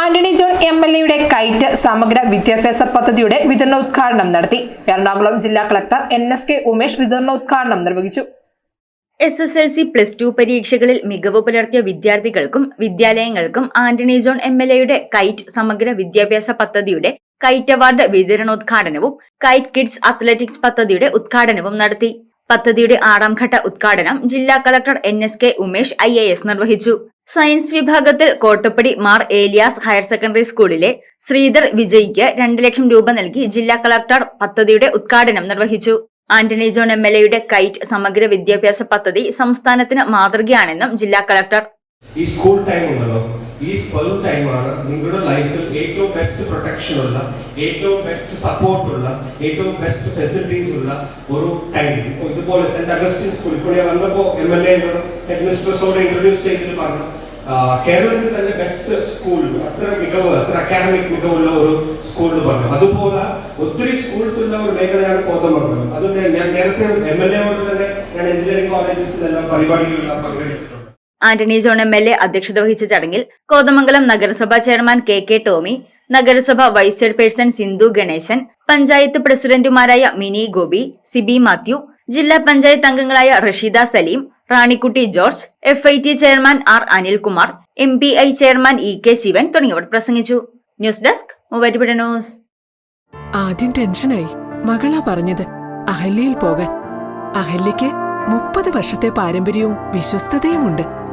Antony John M L എയുടെ KITE സമഗ്ര വിദ്യാഭ്യാസ പദ്ധതിയുടെ വിതരണോദ്ഘാടനം നടത്തി. എറണാകുളം ജില്ലാ collector N S K Umesh വിതരണോദ്ഘാടനം നിർവഹിച്ചു. S S L C plus two പരീക്ഷകളിൽ മികവ് പുലർത്തിയ വിദ്യാർത്ഥികൾക്കും വിദ്യാലയങ്ങൾക്കും ആന്റണി ജോൺ എം എൽ എയുടെ കൈറ്റ് സമഗ്ര വിദ്യാഭ്യാസ പദ്ധതിയുടെ കൈറ്റ് അവാർഡ് വിതരണോദ്ഘാടനവും കൈറ്റ് കിഡ്സ് അത്ലറ്റിക്സ് പദ്ധതിയുടെ ഉദ്ഘാടനവും നടത്തി. പദ്ധതിയുടെ ആറാം ഘട്ട ഉദ്ഘാടനം ജില്ലാ collector N S K Umesh I നിർവഹിച്ചു. സയൻസ് വിഭാഗത്തിൽ കോട്ടപ്പടി മാർ ഏലിയാസ് ഹയർ സെക്കൻഡറി സ്കൂളിലെ ശ്രീധർ വിജയ്ക്ക് രണ്ട് ലക്ഷം രൂപ നൽകി ജില്ലാ കളക്ടർ പദ്ധതിയുടെ ഉദ്ഘാടനം നിർവഹിച്ചു. ആന്റണി ജോൺ എം എൽ എയുടെ കൈറ്റ് സമഗ്ര വിദ്യാഭ്യാസ പദ്ധതി സംസ്ഥാനത്തിന് മാതൃകയാണെന്നും ജില്ലാ കളക്ടർ. ഈ സ്കൂൾ ടൈം ഉണ്ടല്ലോ. ഈ സ്കൂൾ ടൈമാണ് നിങ്ങളുടെ ലൈഫിൽ ഏറ്റവും ബെസ്റ്റ് പ്രൊട്ടക്ഷൻ ഉള്ള ഏറ്റവും ബെസ്റ്റ് സപ്പോർട്ട് ഉള്ള ഏറ്റവും ബെസ്റ്റ് ഫെസിലിറ്റീസ് ഉള്ള ഒരു ടൈം ഇതുപോലെ സെന്റ് അഗസ്റ്റിൻ സ്കൂൾ ഇപ്പോൾ വന്നപ്പോൾ M L A head introduce ചെയ്തിട്ട് പറഞ്ഞു കേരളത്തിൽ തന്നെ ബെസ്റ്റ് സ്കൂൾ അത്ര മികവ് അത്ര അക്കാഡമിക് മികവുള്ള ഒരു സ്കൂൾ എന്ന് പറഞ്ഞു. അതുപോലെ ഒത്തിരി സ്കൂൾസ് ഉള്ള ഒരു മേഖലയാണ് കോതമംഗലം. അതുകൊണ്ട് ഞാൻ നേരത്തെ എം എൽ എയോട് തന്നെ ഞാൻ എഞ്ചിനീയറിംഗ് കോളേജസിലെല്ലാം പരിപാടികളിലെല്ലാം പങ്കെടുത്തിട്ടുണ്ട് Antony John M L A അധ്യക്ഷത വഹിച്ച ചടങ്ങിൽ കോതമംഗലം നഗരസഭാ ചെയർമാൻ കെ കെ ടോമി നഗരസഭ വൈസ് ചെയർപേഴ്സൺ സിന്ധു ഗണേശൻ പഞ്ചായത്ത് പ്രസിഡന്റുമാരായ മിനി ഗോപി സിബി മാത്യു ജില്ലാ പഞ്ചായത്ത് അംഗങ്ങളായ Rasheeda Saleem Ranikutty George F I T chairman R Anilkumar M P I chairman E K Sivan തുടങ്ങിയവർ പ്രസംഗിച്ചു. News desk news. ആദ്യം ടെൻഷനായി. മകളാ പറഞ്ഞത് അഹല്യയിൽ പോകാൻ. അഹല്യയ്ക്ക് മുപ്പത് വർഷത്തെ പാരമ്പര്യവും വിശ്വസ്തതയുമുണ്ട്.